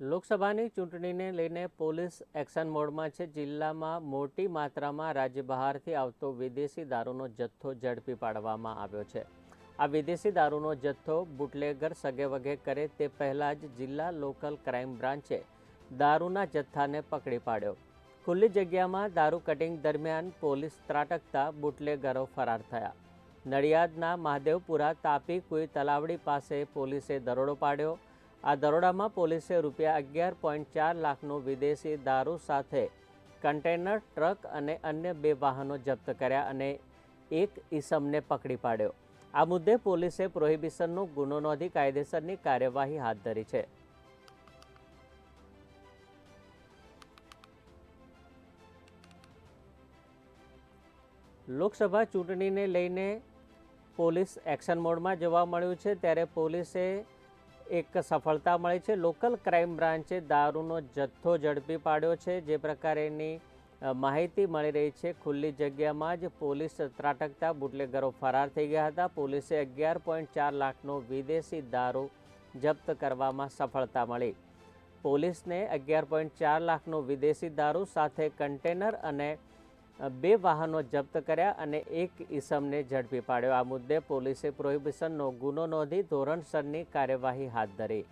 લોકસભાની ચૂંટણીને લઈને પોલીસ એક્શન મોડમાં છે. જિલ્લામાં મોટી માત્રામાં રાજ્ય બહારથી આવતો વિદેશી દારૂનો જથ્થો ઝડપી પાડવામાં આવ્યો છે. આ વિદેશી દારૂનો જથ્થો બુટલેગર સગેવગે કરે તે પહેલાં જ જિલ્લા લોકલ ક્રાઇમ બ્રાન્ચે દારૂના જથ્થાને પકડી પાડ્યો. ખુલ્લી જગ્યામાં દારૂ કટિંગ દરમિયાન પોલીસ ત્રાટકતા બુટલેગરો ફરાર થયા. નડિયાદના મહાદેવપુરા તાપી કુઈ તલાવડી પાસે પોલીસે દરોડો પાડ્યો. આ દરોડામાં પોલીસે રૂપિયા અગિયાર પોઈન્ટ ચાર લાખનો વિદેશી દારૂ સાથે કન્ટેનર, ટ્રક અને અન્ય બે વાહનો જપ્ત કર્યા અને એક ઈસમને પકડી પાડ્યો. આ મુદ્દે પોલીસે પ્રોહિબિશનનો ગુનો નોંધી કાયદેસરની કાર્યવાહી હાથ ધરી છે. લોકસભા ચૂંટણીને લઈને પોલીસ એક્શન મોડમાં જોવા મળ્યું છે, ત્યારે પોલીસે એક સફળતા મળી છે. લોકલ ક્રાઇમ બ્રાન્ચે દારૂનો જથ્થો ઝડપી પાડ્યો છે. જે પ્રકારેની માહિતી મળી રહી છે. ખુલ્લી જગ્યામાં જ પોલીસ ત્રાટકતા બુટલેગરો ફરાર થઈ ગયા હતા. પોલીસે અગિયાર પોઈન્ટ ચાર લાખનો વિદેશી દારૂ જપ્ત કરવામાં સફળતા મળી. પોલીસને અગિયાર પોઈન્ટ ચાર લાખનો વિદેશી દારૂ, સાથે કન્ટેનર અને બે વાહનો જપ્ત કર્યા અને એક ઈસમને ઝડપી પાડ્યો. આ મુદ્દે પોલીસે પ્રોહિબિશનનો ગુનો નોંધી ધોરણસરની કાર્યવાહી હાથ ધરી.